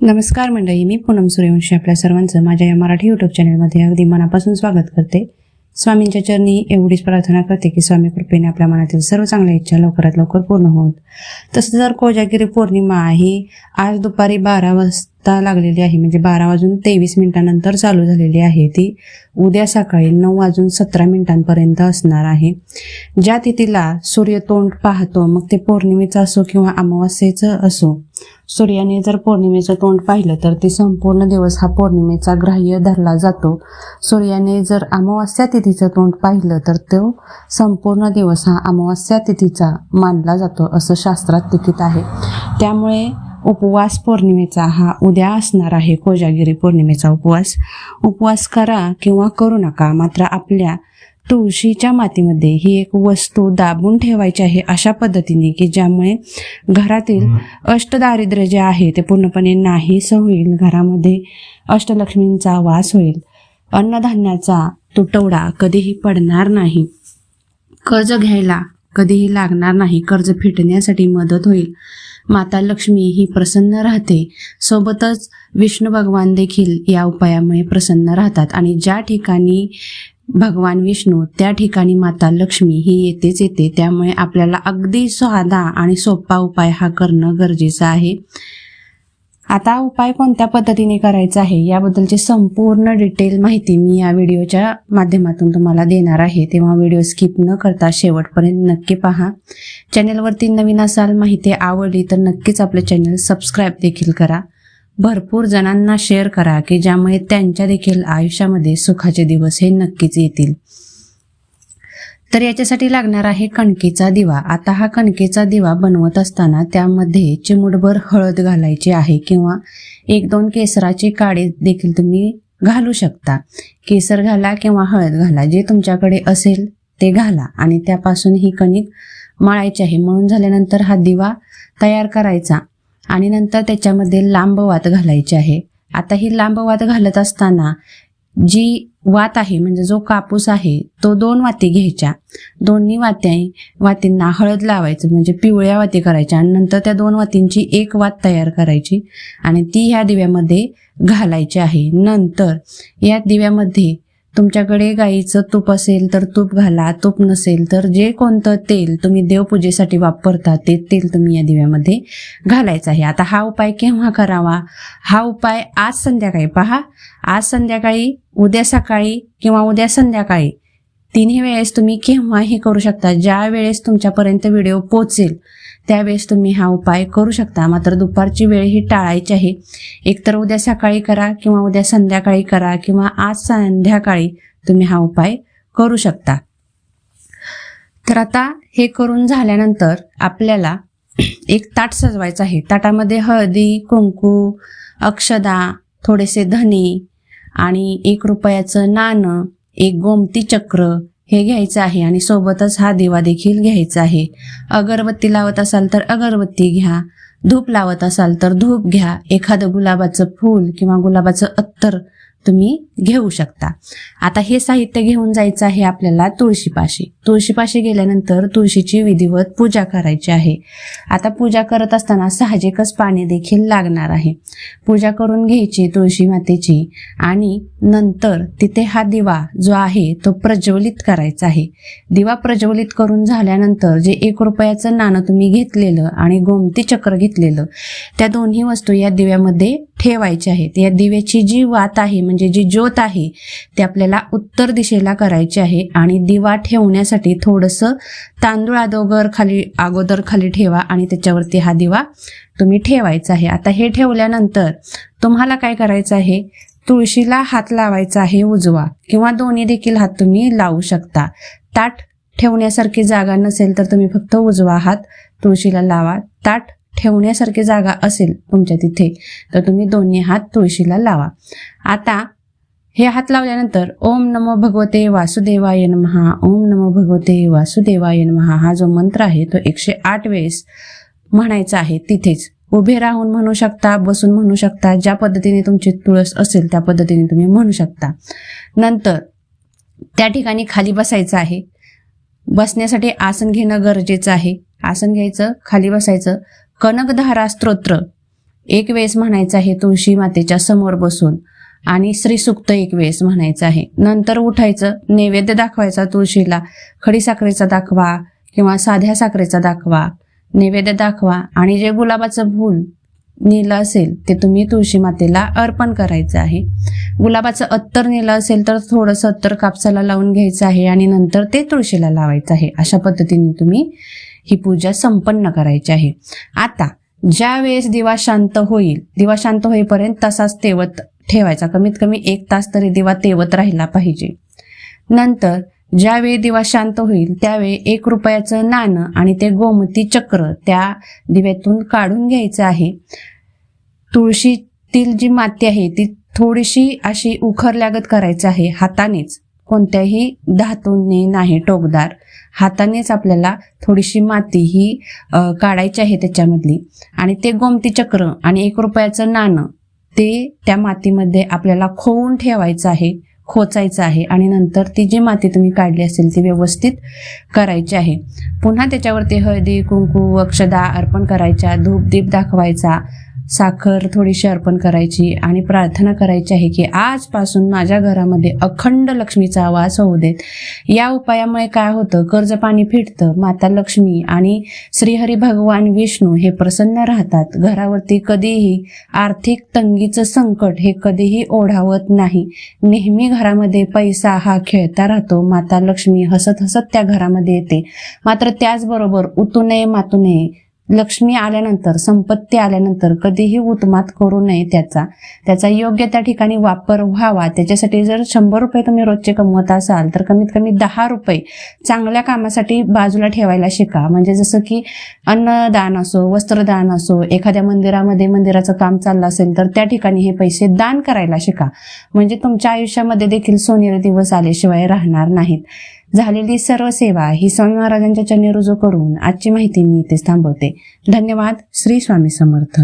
नमस्कार मंडळी मी पूनम सूर्यवंशी आपल्या सर्वांचं माझ्या या मराठी यूट्यूब चॅनलमध्ये अगदी मनापासून स्वागत करते. स्वामींच्या चरणी एवढीच प्रार्थना करते की स्वामी कृपेने आपल्या मनातील सर्व चांगल्या इच्छा लवकरात लवकर पूर्ण होत तसं जर कोजागिरी पौर्णिमा ही आज दुपारी बारा वाज आत्ता लागलेली आहे. म्हणजे बारा वाजून तेवीस मिनिटानंतर चालू झालेली आहे ती. उद्या सकाळी नऊ वाजून सतरा मिनिटांपर्यंत असणार आहे. ज्या तिथीला सूर्य तोंड पाहतो मग ते पौर्णिमेचं असो किंवा अमावास्येचं असो सूर्याने जर पौर्णिमेचं तोंड पाहिलं तर ते संपूर्ण दिवस हा पौर्णिमेचा ग्राह्य धरला जातो. सूर्याने जर अमावास्या तिथीचं तोंड पाहिलं तर तो संपूर्ण दिवस हा अमावास्या तिथीचा मानला जातो असं शास्त्रात लिखित आहे. त्यामुळे उपवास पौर्णिमेचा हा उद्या असणार आहे. कोजागिरी पौर्णिमेचा उपवास. उपवास करा किंवा करू नका. मात्र आपल्या तुळशीच्या मातीमध्ये ही एक वस्तू दाबून ठेवायची आहे अशा पद्धतीने की ज्यामुळे घरातील अष्टदारिद्र्य जे आहे ते पूर्णपणे नाहीस होईल. घरामध्ये अष्टलक्ष्मींचा वास होईल. अन्नधान्याचा तुटवडा कधीही पडणार नाही. कर्ज घ्यायला कधीही लागणार नाही. कर्ज फिटण्यासाठी मदत होईल. माता लक्ष्मी ही प्रसन्न राहते. सोबतच विष्णू भगवान देखील या उपायामुळे प्रसन्न राहतात. आणि ज्या ठिकाणी भगवान विष्णू त्या ठिकाणी माता लक्ष्मी ही येतेच येते त्यामुळे आपल्याला अगदी साधा आणि सोपा उपाय हा करणं गरजेचं आहे. आता उपाय कोणत्या पद्धतीने करायचा आहे याबद्दलची संपूर्ण डिटेल माहिती मी या व्हिडिओच्या माध्यमातून तुम्हाला देणार आहे. तेव्हा व्हिडिओ स्किप न करता शेवटपर्यंत नक्की पहा. चॅनेलवरती नवीन असाल माहिती आवडली तर नक्कीच आपले चॅनल सबस्क्राईब देखील करा. भरपूर जणांना शेअर करा की ज्यामुळे त्यांच्या देखील आयुष्यामध्ये सुखाचे दिवस हे नक्कीच येतील. तर याच्यासाठी लागणार आहे कणकेचा दिवा. आता हा कणकेचा दिवा बनवत असताना त्यामध्ये चिमुटभर हळद घालायची आहे किंवा एक दोन केसराची काळे देखील तुम्ही घालू शकता. केसर घाला किंवा हळद घाला जे तुमच्याकडे असेल ते घाला. आणि त्यापासून ही कणिक मळायची आहे. मळून झाल्यानंतर हा दिवा तयार करायचा. आणि नंतर त्याच्यामध्ये लांब वात घालायची आहे. आता ही लांब वात घालत असताना जी वात आहे म्हणजे जो कापूस आहे तो दोन वाती घ्यायच्या. दोन्ही वात्या वातींना हळद लावायचं म्हणजे पिवळ्या वाती करायच्या आणि नंतर त्या दोन वातींची एक वात तयार करायची आणि ती ह्या दिव्यामध्ये घालायची आहे. नंतर या दिव्यामध्ये तुमच्याकडे गाईचं तूप असेल तर तूप घाला तूप नसेल तर जे कोणतं तेल तुम्ही देवपूजेसाठी वापरता ते तेल तुम्ही या दिव्यामध्ये घालायचं आहे. आता हा उपाय केव्हा करावा? हा उपाय आज संध्याकाळी पहा. आज संध्याकाळी उद्या सकाळी किंवा उद्या संध्याकाळी तिन्ही वेळेस तुम्ही केव्हाही करू शकता? ज्या वेळेस तुमच्यापर्यंत व्हिडिओ पोचेल त्यावेळेस तुम्ही हा उपाय करू शकता. मात्र दुपारची वेळ ही टाळायची आहे. एकतर उद्या सकाळी करा किंवा उद्या संध्याकाळी करा किंवा आज संध्याकाळी तुम्ही हा उपाय करू शकता. तर आता हे करून झाल्यानंतर आपल्याला एक ताट सजवायचं आहे. ताटामध्ये हळदी कुंकू अक्षदा थोडेसे धने आणि एक रुपयाचं नाणं एक गोमती चक्र हे घ्यायचं आहे आणि सोबतच हा दिवा देखील घ्यायचा आहे. अगरबत्ती लावत असाल तर अगरबत्ती घ्या. धूप लावत असाल तर धूप घ्या. एखादं गुलाबाचं फूल किंवा गुलाबाचं अत्तर तुम्ही घेऊ शकता. आता हे साहित्य घेऊन जायचं आहे आपल्याला तुळशीपाशी. तुळशीपाशी गेल्यानंतर तुळशीची विधिवत पूजा करायची आहे. आता पूजा करत असताना साहजिकच पाणी देखील लागणार आहे. पूजा करून घ्यायची तुळशी मातेची आणि नंतर तिथे हा दिवा जो आहे तो प्रज्वलित करायचा आहे. दिवा प्रज्वलित करून झाल्यानंतर जे एक रुपयाचं नाणं तुम्ही घेतलेलं आणि गोमती चक्र घेतलेलं त्या दोन्ही वस्तू या दिव्यामध्ये ठेवायचे आहेत या दिव्याची जी वात आहे म्हणजे जी ज्योत आहे ती आपल्याला उत्तर दिशेला करायची आहे आणि दिवा ठेवण्यासाठी थोडंसं तांदूळ अगोदर खाली अगोदर खाली ठेवा आणि त्याच्यावरती हा दिवा तुम्ही ठेवायचा आहे. आता हे ठेवल्यानंतर तुम्हाला काय करायचं आहे? तुळशीला हात लावायचा आहे उजवा किंवा दोन्ही देखील हात तुम्ही लावू शकता. ताट ठेवण्यासारखी जागा नसेल तर तुम्ही फक्त उजवा हात तुळशीला लावा. ताट ठेवण्यासारखी जागा असेल तुमच्या तिथे तर तुम्ही दोन्ही हात तुळशीला लावा. आता हे हात लावल्यानंतर ओम नमो भगवते वासुदेवाय नमहा. ओम नमो भगवते वासुदेवाय नमहा. हा जो मंत्र आहे तो एकशे आठ वेळेस म्हणायचा आहे तिथेच. उभे राहून म्हणू शकता बसून म्हणू शकता ज्या पद्धतीने तुमची तुळस असेल त्या पद्धतीने तुम्ही म्हणू शकता. नंतर त्या ठिकाणी खाली बसायचं आहे. बसण्यासाठी आसन घेणं गरजेचं आहे. आसन घ्यायचं खाली बसायचं. कनकधारा स्तोत्र. एक वेळेस म्हणायचं आहे तुळशी मातेच्या समोर बसून. आणि श्रीसुक्त एक वेळेस म्हणायचं आहे. नंतर उठायचं नैवेद्य दाखवायचा तुळशीला. खडी साखरेचा दाखवा किंवा साध्या साखरेचा दाखवा. नैवेद्य दाखवा. आणि जे गुलाबाचं फूल नीलं असेल ते तुम्ही तुळशी मातेला अर्पण करायचं आहे. गुलाबाचं अत्तर नेलं असेल तर थोडंसं अत्तर कापसाला लावून घ्यायचं आहे आणि नंतर ते तुळशीला लावायचं आहे. अशा पद्धतीने तुम्ही ही पूजा संपन्न करायची आहे. आता ज्या वेळेस दिवा शांत होईल दिवा शांत होईपर्यंत तसाच तेवत ठेवायचा. कमीत कमी एक तास तरी दिवा तेवत राहिला पाहिजे. नंतर ज्यावेळी दिवा शांत होईल त्यावेळी एक रुपयाचं नाणं आणि ते गोमती चक्र त्या दिव्यातून काढून घ्यायचं आहे. तुळशीतील जी माती आहे ती थोडीशी अशी उखरल्यागत करायचं आहे हातानेच. कोणत्याही धातूने नाही टोकदार. हातानेच आपल्याला थोडीशी माती ही काढायची आहे त्याच्यामधली. आणि ते गोमती चक्र आणि एक रुपयाचं नाणं ते त्या मातीमध्ये आपल्याला खोवून ठेवायचं आहे खोचायचं आहे आणि नंतर ती जी माती तुम्ही काढली असेल ती व्यवस्थित करायची आहे. पुन्हा त्याच्यावरती हळदी कुंकू अक्षदा अर्पण करायच्या धूप दीप दाखवायचा साखर थोडीशी अर्पण करायची आणि प्रार्थना करायची आहे की आजपासून माझ्या घरामध्ये अखंड लक्ष्मीचा वास होऊ देत. या उपायामुळे काय होतं? कर्ज पाणी फिटतं माता लक्ष्मी आणि श्रीहरी भगवान विष्णू हे प्रसन्न राहतात. घरावरती कधीही आर्थिक तंगीचं संकट हे कधीही ओढावत नाही. नेहमी घरामध्ये पैसा हा खेळता राहतो. माता लक्ष्मी हसत हसत त्या घरामध्ये येते. मात्र त्याचबरोबर उतू नये मातू नये लक्ष्मी आल्यानंतर संपत्ती आल्यानंतर कधीही उत्मात करू नये त्याचा. त्याचा योग्य त्या ठिकाणी वापर व्हावा. त्याच्यासाठी जर शंभर रुपये तुम्ही रोजचे कमवत असाल तर कमीत कमी दहा रुपये चांगल्या कामासाठी बाजूला ठेवायला शिका. म्हणजे जसं की अन्नदान असो वस्त्रदान असो एखाद्या मंदिरामध्ये मंदिराचं काम चाललं असेल तर त्या ठिकाणी हे पैसे दान करायला शिका. म्हणजे तुमच्या आयुष्यामध्ये देखील सोनेरी दिवस आल्याशिवाय राहणार नाहीत. झालेली सर्व सेवा ही स्वामी महाराजांच्या चरणी रुजू करून आजची माहिती मी इथेच थांबवते. धन्यवाद. श्री स्वामी समर्थ.